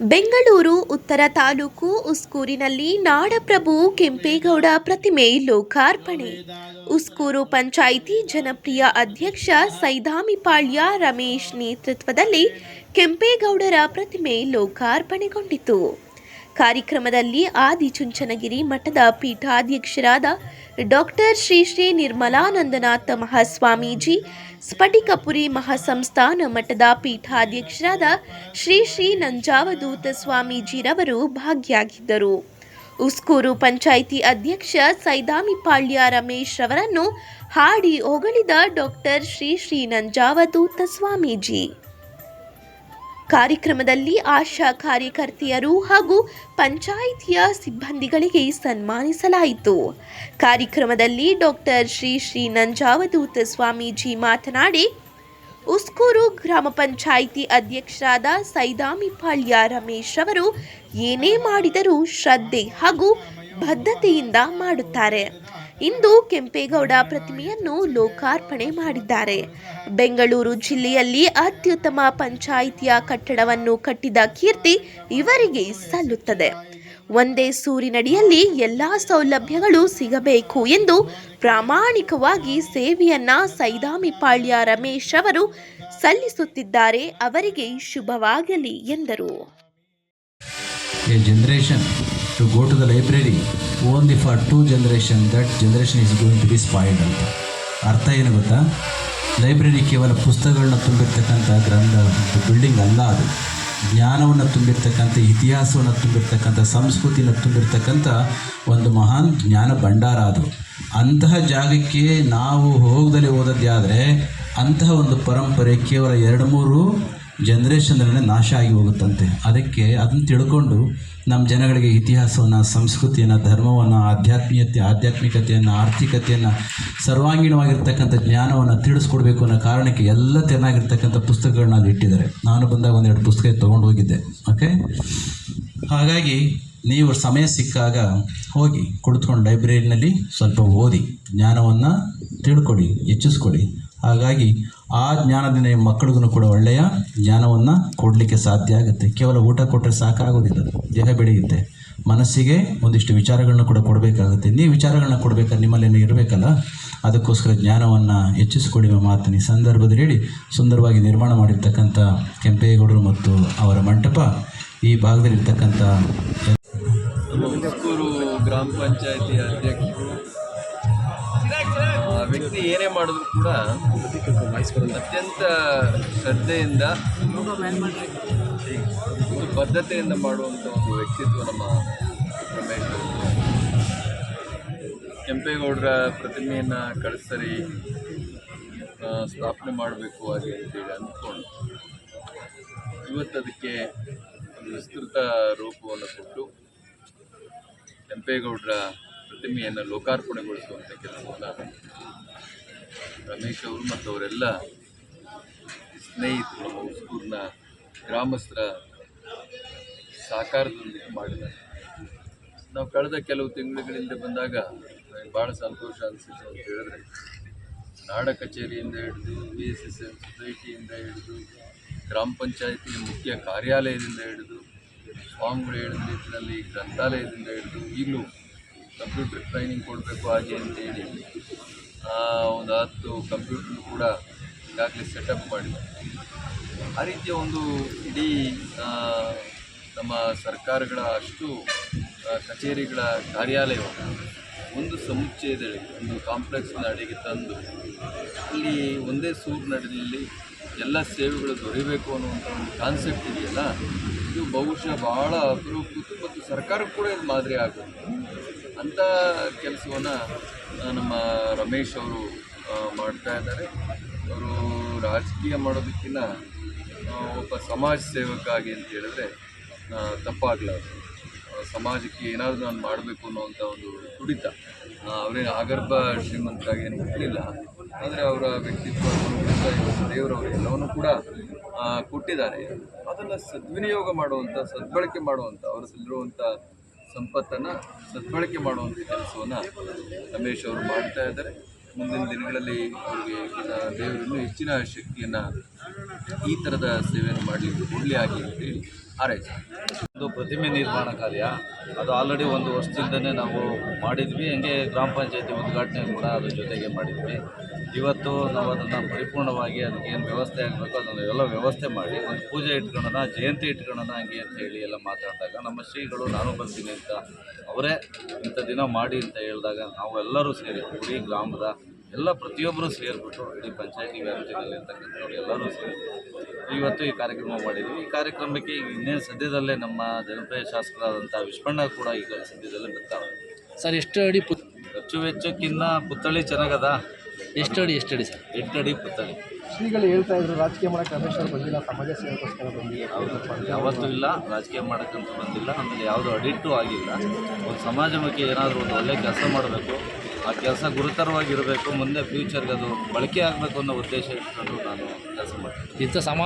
ಬೆಂಗಳೂರು, ಉತ್ತರ ತಾಲೂಕು, ಉಸ್ಕೂರಿನಲ್ಲಿ ನಾಡಪ್ರಭು ಕೆಂಪೇಗೌಡ ಪ್ರತಿಮೆ ಲೋಕಾರ್ಪಣೆ. ಉಸ್ಕೂರು ಪಂಚಾಯಿತಿ ಜನಪ್ರಿಯ ಅಧ್ಯಕ್ಷ ಸೈದಾಮಿಪಾಳ್ಯ ರಮೇಶ್ ನೇತೃತ್ವದಲ್ಲಿ ಕೆಂಪೇಗೌಡರ ಪ್ರತಿಮೆ ಲೋಕಾರ್ಪಣೆಗೊಂಡಿತು. ಕಾರ್ಯಕ್ರಮದಲ್ಲಿ ಆದಿಚುಂಚನಗಿರಿ ಮಠದ ಪೀಠಾಧ್ಯಕ್ಷರಾದ ಡಾಕ್ಟರ್ ಶ್ರೀ ಶ್ರೀ ನಿರ್ಮಲಾನಂದನಾಥ ಮಹಾಸ್ವಾಮೀಜಿ, ಸ್ಫಟಿಕಪುರಿ ಮಹಾಸಂಸ್ಥಾನ ಮಠದ ಪೀಠಾಧ್ಯಕ್ಷರಾದ ಶ್ರೀ ಶ್ರೀ ನಂಜಾವಧೂತ ಸ್ವಾಮೀಜಿರವರು ಭಾಗಿಯಾಗಿದ್ದರು. ಉಸ್ಕೂರು ಪಂಚಾಯಿತಿ ಅಧ್ಯಕ್ಷ ಸೈದಾಮಿಪಾಳ್ಯ ರಮೇಶ್ ರವರನ್ನು ಹಾಡಿ ಹೊಗಳಿದ ಡಾಕ್ಟರ್ ಶ್ರೀ ಶ್ರೀ ನಂಜಾವಧೂತ ಸ್ವಾಮೀಜಿ. ಕಾರ್ಯಕ್ರಮದಲ್ಲಿ ಆಶಾ ಕಾರ್ಯಕರ್ತೆಯರು ಹಾಗೂ ಪಂಚಾಯಿತಿಯ ಸಿಬ್ಬಂದಿಗಳಿಗೆ ಸನ್ಮಾನಿಸಲಾಯಿತು. ಕಾರ್ಯಕ್ರಮದಲ್ಲಿ ಡಾಕ್ಟರ್ ಶ್ರೀ ಶ್ರೀ ನಂಜಾವಧೂತ ಸ್ವಾಮೀಜಿ ಮಾತನಾಡಿ, ಉಸ್ಕೂರು ಗ್ರಾಮ ಪಂಚಾಯಿತಿ ಅಧ್ಯಕ್ಷರಾದ ಸೈದಾಮಿಪಾಳ್ಯ ರಮೇಶ್ ಅವರು ಏನೇ ಮಾಡಿದರೂ ಶ್ರದ್ಧೆ ಹಾಗೂ ಬದ್ಧತೆಯಿಂದ ಮಾಡುತ್ತಾರೆ. ಇಂದು ಕೆಂಪೇಗೌಡ ಪ್ರತಿಮೆಯನ್ನು ಲೋಕಾರ್ಪಣೆ ಮಾಡಿದ್ದಾರೆ. ಬೆಂಗಳೂರು ಜಿಲ್ಲೆಯಲ್ಲಿ ಅತ್ಯುತ್ತಮ ಪಂಚಾಯಿತಿಯ ಕಟ್ಟಡವನ್ನು ಕಟ್ಟಿದ ಕೀರ್ತಿ ಇವರಿಗೆ ಸಲ್ಲುತ್ತದೆ. ಒಂದೇ ಸೂರಿನಡಿಯಲ್ಲಿ ಎಲ್ಲಾ ಸೌಲಭ್ಯಗಳು ಸಿಗಬೇಕು ಎಂದು ಪ್ರಾಮಾಣಿಕವಾಗಿ ಸೇವೆಯನ್ನ ಸೈದಾಮಿಪಾಳ್ಯ ರಮೇಶ್ ಅವರು ಸಲ್ಲಿಸುತ್ತಿದ್ದಾರೆ. ಅವರಿಗೆ ಶುಭವಾಗಲಿ ಎಂದರು. A go to the library only for to for that generation that going to be spoiled ಅಂತ. ಅರ್ಥ ಏನು ಗೊತ್ತಾ? ಲೈಬ್ರರಿ ಕೇವಲ ಪುಸ್ತಕಗಳನ್ನ ತುಂಬಿರ್ತಕ್ಕಂಥ ಗ್ರಂಥ ಬಿಲ್ಡಿಂಗ್ ಅಲ್ಲ ಅದು. ಜ್ಞಾನವನ್ನು ತುಂಬಿರ್ತಕ್ಕಂಥ, ಇತಿಹಾಸವನ್ನು ತುಂಬಿರ್ತಕ್ಕಂಥ, ಸಂಸ್ಕೃತಿನ ತುಂಬಿರ್ತಕ್ಕಂಥ ಒಂದು ಮಹಾನ್ ಜ್ಞಾನ ಭಂಡಾರ ಅದು. ಅಂತಹ ಜಾಗಕ್ಕೆ ನಾವು ಹೋಗದಲ್ಲಿ ಓದದ್ದೇ ಆದರೆ ಅಂತಹ ಒಂದು ಪರಂಪರೆ ಕೇವಲ ಎರಡು ಮೂರು ಜನ್ರೇಷನ್ನಲ್ಲಿ ನಾಶ ಆಗಿ ಹೋಗುತ್ತಂತೆ. ಅದಕ್ಕೆ ಅದನ್ನು ತಿಳ್ಕೊಂಡು ನಮ್ಮ ಜನಗಳಿಗೆ ಇತಿಹಾಸವನ್ನು, ಸಂಸ್ಕೃತಿಯನ್ನು, ಧರ್ಮವನ್ನು, ಆಧ್ಯಾತ್ಮೀಯತೆ, ಆಧ್ಯಾತ್ಮಿಕತೆಯನ್ನು, ಆರ್ಥಿಕತೆಯನ್ನು ಸರ್ವಾಂಗೀಣವಾಗಿರ್ತಕ್ಕಂಥ ಜ್ಞಾನವನ್ನು ತಿಳಿಸ್ಕೊಡ್ಬೇಕು ಅನ್ನೋ ಕಾರಣಕ್ಕೆ ಎಲ್ಲ ಚೆನ್ನಾಗಿರ್ತಕ್ಕಂಥ ಪುಸ್ತಕಗಳನ್ನ ಅಲ್ಲಿ ಇಟ್ಟಿದ್ದಾರೆ. ನಾನು ಬಂದಾಗ ಒಂದೆರಡು ಪುಸ್ತಕ ತೊಗೊಂಡು ಹೋಗಿದ್ದೆ. ಓಕೆ ಹಾಗಾಗಿ ನೀವು ಸಮಯ ಸಿಕ್ಕಾಗ ಹೋಗಿ ಕುಳಿತುಕೊಂಡು ಲೈಬ್ರರಿನಲ್ಲಿ ಸ್ವಲ್ಪ ಓದಿ, ಜ್ಞಾನವನ್ನು ತಿಳ್ಕೊಡಿ, ಹೆಚ್ಚಿಸ್ಕೊಡಿ. ಹಾಗಾಗಿ ಆ ಜ್ಞಾನದಿಂದ ನಿಮ್ಮ ಮಕ್ಕಳಿಗೂ ಕೂಡ ಒಳ್ಳೆಯ ಜ್ಞಾನವನ್ನು ಕೊಡಲಿಕ್ಕೆ ಸಾಧ್ಯ ಆಗುತ್ತೆ. ಕೇವಲ ಊಟ ಕೊಟ್ಟರೆ ಸಾಕಾಗೋದಿಲ್ಲ. ದೇಹ ಬೆಳೆಯುತ್ತೆ. ಮನಸ್ಸಿಗೆ ಒಂದಿಷ್ಟು ವಿಚಾರಗಳನ್ನ ಕೂಡ ಕೊಡಬೇಕಾಗುತ್ತೆ. ನೀವು ವಿಚಾರಗಳನ್ನ ಕೊಡಬೇಕಾದ್ರೆ ನಿಮ್ಮಲ್ಲಿ ಇರಬೇಕಲ್ಲ? ಅದಕ್ಕೋಸ್ಕರ ಜ್ಞಾನವನ್ನು ಹೆಚ್ಚಿಸಿಕೊಡಿ ಮಾತಿನ ಸಂದರ್ಭದಲ್ಲಿ ಹೇಳಿ ಸುಂದರವಾಗಿ ನಿರ್ಮಾಣ ಮಾಡಿರ್ತಕ್ಕಂಥ ಕೆಂಪೇಗೌಡರು ಮತ್ತು ಅವರ ಮಂಟಪ ಈ ಭಾಗದಲ್ಲಿರ್ತಕ್ಕಂಥ ಗ್ರಾಮ ಪಂಚಾಯಿತಿ ಅಧ್ಯಕ್ಷರು ಆ ವ್ಯಕ್ತಿ ಏನೇ ಮಾಡಿದ್ರು ಕೂಡ ಅತ್ಯಂತ ಶ್ರದ್ಧೆಯಿಂದ ಒಂದು ಬದ್ಧತೆಯಿಂದ ಮಾಡುವಂಥ ಒಂದು ವ್ಯಕ್ತಿತ್ವ ನಮ್ಮ ರಮೇಶ್ ಕೆಂಪೇಗೌಡರ ಪ್ರತಿಮೆಯನ್ನು ಕಳಿಸರಿ ಸ್ಥಾಪನೆ ಮಾಡಬೇಕು ಹಾಗೆ ಅಂತೇಳಿ ಅಂದ್ಕೊಂಡು ಇವತ್ತು ಅದಕ್ಕೆ ಒಂದು ವಿಸ್ತೃತ ರೂಪವನ್ನು ಕೊಟ್ಟು ಕೆಂಪೇಗೌಡರ ಪ್ರತಿಮೆಯನ್ನು ಲೋಕಾರ್ಪಣೆಗೊಳಿಸುವಂಥ ಕೆಲಸವನ್ನು ರಮೇಶ್ ಅವರು ಮತ್ತು ಅವರೆಲ್ಲ ಸ್ನೇಹಿತರು ನಮ್ಮ ಗ್ರಾಮಸ್ಥರ ಸಹಕಾರದೊಂದಿಗೆ ಮಾಡಿದ್ದಾರೆ. ನಾವು ಕಳೆದ ಕೆಲವು ತಿಂಗಳುಗಳಿಂದ ಬಂದಾಗ ನನಗೆ ಭಾಳ ಸಂತೋಷ ಅನಿಸಿತು ಅಂತ ಹೇಳಿದ್ರೆ, ನಾಡ ಕಚೇರಿಯಿಂದ ಹಿಡಿದು ಬಿ ಎಸ್ ಎಸ್ ಎನ್ ಸೊಸೈಟಿಯಿಂದ ಹಿಡಿದು ಗ್ರಾಮ ಪಂಚಾಯತಿ ಮುಖ್ಯ ಕಾರ್ಯಾಲಯದಿಂದ ಹಿಡಿದು ಸ್ವಾಮಿಗಳು ಹೇಳಿದ ನಿಟ್ಟಿನಲ್ಲಿ ಗ್ರಂಥಾಲಯದಿಂದ ಹಿಡಿದು ಈಗಲೂ ಕಂಪ್ಯೂಟರ್ ಟ್ರೈನಿಂಗ್ ಕೊಡಬೇಕು ಹಾಗೆ ಅಂತೇಳಿ ಒಂದು ಹತ್ತು ಕಂಪ್ಯೂಟರ್ ಕೂಡ ಈಗಾಗಲೇ ಸೆಟಪ್ ಮಾಡಿದೆ ಆ ರೀತಿಯ ಒಂದು ಇಡೀ ನಮ್ಮ ಸರ್ಕಾರಗಳ ಅಷ್ಟು ಕಚೇರಿಗಳ ಕಾರ್ಯಾಲಯವನ್ನು ಒಂದು ಸಮುಚ್ಚಯದಲ್ಲಿ, ಒಂದು ಕಾಂಪ್ಲೆಕ್ಸ್ನ ಅಡಿಗೆ ತಂದು, ಅಲ್ಲಿ ಒಂದೇ ಸೂರಿನಡಿಯಲ್ಲಿ ಎಲ್ಲ ಸೇವೆಗಳು ದೊರೆಯಬೇಕು ಅನ್ನುವಂಥ ಒಂದು ಕಾನ್ಸೆಪ್ಟ್ ಇದೆಯಲ್ಲ, ಇದು ಬಹುಶಃ ಬಹಳ ಅಪರೂಪದ್ದು ಮತ್ತು ಸರ್ಕಾರಕ್ಕೆ ಕೂಡ ಇದು ಮಾದರಿ ಆಗುತ್ತೆ. ಅಂಥ ಕೆಲಸವನ್ನು ನಮ್ಮ ರಮೇಶ್ ಅವರು ಮಾಡ್ತಾ ಇದ್ದಾರೆ. ಅವರು ರಾಜಕೀಯ ಮಾಡೋದಕ್ಕಿಂತ ಒಬ್ಬ ಸಮಾಜ ಸೇವಕಾಗಿ ಅಂತ ಹೇಳಿದ್ರೆ ತಪ್ಪಾಗಲಾರ್ದು ಸಮಾಜಕ್ಕೆ ಏನಾದರೂ ನಾನು ಮಾಡಬೇಕು ಅನ್ನೋವಂಥ ಒಂದು ತುಡಿತ ಅವರೇ ಆಗರ್ಭ ಶ್ರೀಮಂತರಾಗಿ ಏನು ಕೊಟ್ಟಿಲ್ಲ. ಆದರೆ ಅವರ ವ್ಯಕ್ತಿತ್ವ ಇವತ್ತು ದೇವರವರು ಎಲ್ಲವನ್ನೂ ಕೂಡ ಕೊಟ್ಟಿದ್ದಾರೆ. ಅದನ್ನು ಸದ್ವಿನಿಯೋಗ ಮಾಡುವಂಥ ಸದ್ಬಳಕೆ ಮಾಡುವಂಥ ಅವರಲ್ಲಿರುವಂಥ ಸಂಪತ್ತನ್ನು ಸದ್ಬಳಕೆ ಮಾಡುವಂಥ ಕೆಲಸವನ್ನು ರಮೇಶ್ ಅವರು ಮಾಡ್ತಾ ಇದ್ದಾರೆ. ಮುಂದಿನ ದಿನಗಳಲ್ಲಿ ಅವರಿಗೆ ದೇವರನ್ನು ಹೆಚ್ಚಿನ ಶಕ್ತಿಯನ್ನು ಈ ಥರದ ಸೇವೆಯನ್ನು ಮಾಡಲಿಕ್ಕೆ ಒಳ್ಳೆ ಆಗಲಿ ಅಂತೇಳಿ ಆರೈಸ್ತಾರೆ ಒಂದು ಪ್ರತಿಮೆ ನಿರ್ಮಾಣ ಕಾರ್ಯ. ಅದು ಆಲ್ರೆಡಿ ಒಂದು ವರ್ಷದಿಂದನೇ ನಾವು ಮಾಡಿದ್ವಿ. ಹಂಗೆ ಗ್ರಾಮ ಪಂಚಾಯತಿ ಉದ್ಘಾಟನೆ ಕೂಡ ಅದ್ರ ಜೊತೆಗೆ ಮಾಡಿದ್ವಿ. ಇವತ್ತು ನಾವು ಅದನ್ನು ಪರಿಪೂರ್ಣವಾಗಿ ಅದಕ್ಕೆ ಏನು ವ್ಯವಸ್ಥೆ ಆಗಬೇಕು ಅದನ್ನು ಎಲ್ಲ ವ್ಯವಸ್ಥೆ ಮಾಡಿ ಒಂದು ಪೂಜೆ ಇಟ್ಕೊಳ್ಳೋಣ ಜಯಂತಿ ಇಟ್ಕೊಳ್ಳೋಣ ಹಂಗೆ ಅಂತ ಹೇಳಿ ಎಲ್ಲ ಮಾತಾಡಿದಾಗ ನಮ್ಮ ಶ್ರೀಗಳು ನಾನು ಬರ್ತೀನಿ ಅಂತ ಅವರೇ ಇಂಥ ದಿನ ಮಾಡಿ ಅಂತ ಹೇಳಿದಾಗ ನಾವು ಎಲ್ಲರೂ ಸೇರಿ ಇಡೀ ಗ್ರಾಮದ ಎಲ್ಲ ಪ್ರತಿಯೊಬ್ಬರು ಸೇರಿಬಿಟ್ಟು ಇಡೀ ಪಂಚಾಯತಿ ವ್ಯಾಪ್ತಿಯಲ್ಲಿ ಇರ್ತಕ್ಕಂಥವ್ರು ಎಲ್ಲರೂ ಸೇರಿ ಇವತ್ತು ಈ ಕಾರ್ಯಕ್ರಮ ಮಾಡಿದ್ವಿ. ಈ ಕಾರ್ಯಕ್ರಮಕ್ಕೆ ಈಗ ಇನ್ನೇನು ಸದ್ಯದಲ್ಲೇ ನಮ್ಮ ಜನಪ್ರಿಯ ಶಾಸಕರಾದಂಥ ವಿಶ್ವಣ್ಣ ಕೂಡ ಈಗ ಸದ್ಯದಲ್ಲೇ ಬರ್ತಾರೆ. ಸರ್ ಎಷ್ಟು ಅಡಿ ಪುತ್ ಹೆಚ್ಚು ವೆಚ್ಚಕ್ಕಿನ್ನ ಪುತ್ಥಳಿ ಚೆನ್ನಾಗದ? ಎಷ್ಟು ಅಡಿ ಎಷ್ಟು ಅಡಿ ಸರ್? ಎಂಟು ಅಡಿ ಇಪ್ಪತ್ತಡಿ ಶ್ರೀಗಳು ಹೇಳ್ತಾ ಇದ್ರು ರಾಜಕೀಯ ಮಾಡಕ್ಕೆ ರಮೇಶ್ ಅವರು ಬಂದಿಲ್ಲ ಸಮಾಜ ಸೇವೆಗೋಸ್ಕರ ಬಂದಿಲ್ಲ. ಯಾವತ್ತೂ ಇಲ್ಲ ರಾಜಕೀಯ ಮಾಡೋಕ್ಕಂತ ಬಂದಿಲ್ಲ. ಆಮೇಲೆ ಯಾವುದೂ ಅಡಿಕ್ಟು ಆಗಿಲ್ಲ. ಒಂದು ಸಮಾಜಮುಖಿ ಏನಾದರೂ ಒಂದು ಒಳ್ಳೆ ಕೆಲಸ ಮಾಡಬೇಕು. ಆ ಕೆಲಸ ಗುರುತರವಾಗಿರಬೇಕು. ಮುಂದೆ ಫ್ಯೂಚರ್ಗೆ ಅದು ಬಳಕೆ ಆಗಬೇಕು ಅನ್ನೋ ಉದ್ದೇಶ ಇಟ್ಕೊಂಡು ನಾನು ಕೆಲಸ ಮಾಡ್ತೀನಿ. ಇಂಥ ಸಮಾಜ